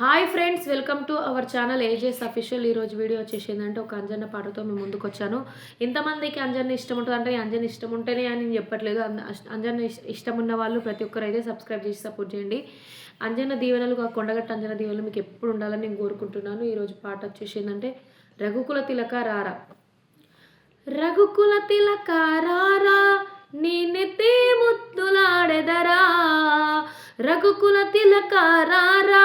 Hi friends welcome to our channel ages official ఈరోజు video వచ్చేసి ఏంటంటే ఒక అంజన్న పాటతో మేము ముందుకు వచ్చాను. ఇంతమందికి అంజన్న ఇష్టం ఉంటుంది అంటే అంజన్ ఇష్టం ఉంటేనే అని నేను చెప్పట్లేదు. అంజన్న ఇష్టం ఉన్న వాళ్ళు ప్రతి ఒక్కరు అయితే సబ్స్క్రైబ్ చేసి సపోర్ట్ చేయండి. అంజన్న దీవెనలు కొండగట్ట అంజన్న దీవెనలు మీకు ఎప్పుడు ఉండాలని నేను కోరుకుంటున్నాను. ఈరోజు పాట వచ్చేసి ఏంటంటే రఘుకుల తిలక రారా. రఘుకుల తిలక రారా నీ నెత్తి రఘుకుల తిలక రారా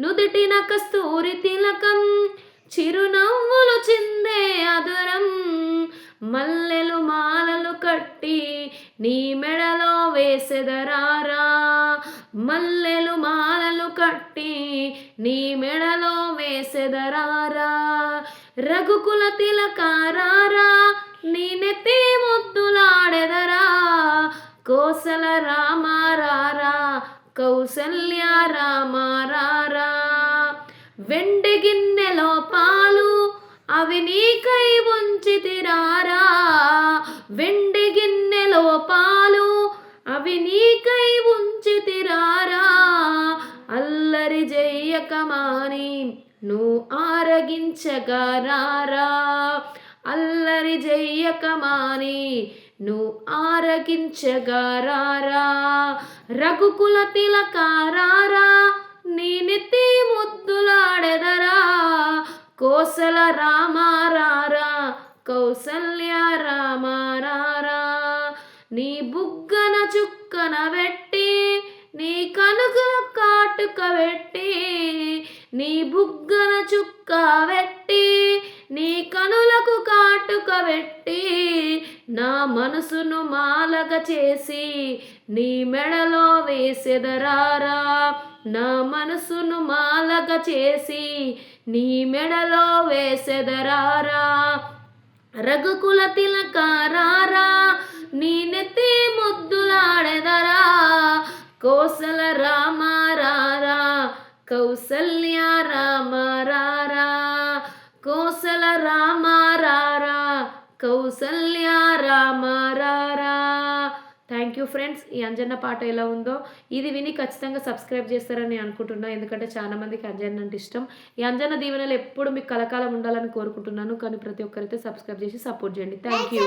నుదుటిన కస్తూరి తిలకం చిరునవ్వులు చిందే అదురం. మల్లెలు మాలలు కట్టి నీ మెడలో వేసెదరారా. మల్లెలు మాలలు కట్టి నీ మెడలో వేసెదరారా. రఘుకుల తిలకారారా నీ నెత్తి ముద్దులాడెదరా. కోసల రామారారా కౌసల్య వెండి గిన్నెలో పాలు అవి నీకై ఉంచితిరారా? వెండి గిన్నెలో పాలు అవి నీకై ఉంచితిరారా? అల్లరి జయ్యకమాని నువ్వు ఆరగించగరారా? అల్లరి జయ్యకమాని నువ్వు ఆరగించగరారా? రఘుకుల తిలకారారా? నీ నెత్తి ముద్దులాడెదరా. కోసల రామారారా కౌసల్య రామారారా. నీ బుగ్గన చుక్కన పెట్టి నీ కనుకల కాటుక పెట్టి నీ బుగ్గన చుక్క పెట్టి నీ కనులకు కాటుక పెట్టి నా మనసును మాలగ చేసి నీ మెడలో వేసెదరారా? నా మనసును మాలగ చేసి నీ మెడలో వేసెదరారా? రఘుకుల తిలకారారా? నీ నెత్తి ముద్దులాడెదరా? కోసల రామారారా? కౌసల్య కోసల రామ కౌసల్య రామ రారా థ్యాంక్ యూ ఫ్రెండ్స్ ఈ అంజన్న పాట ఎలా ఉందో ఇది విని ఖచ్చితంగా సబ్స్క్రైబ్ చేస్తారని అనుకుంటున్నా. ఎందుకంటే చాలా మందికి అంజన్న అంటే ఇష్టం. ఈ అంజన్న దీవెనలు ఎప్పుడు మీకు కలకాలం ఉండాలని కోరుకుంటున్నాను. కానీ ప్రతి ఒక్కరైతే సబ్స్క్రైబ్ చేసి సపోర్ట్ చేయండి. Thank you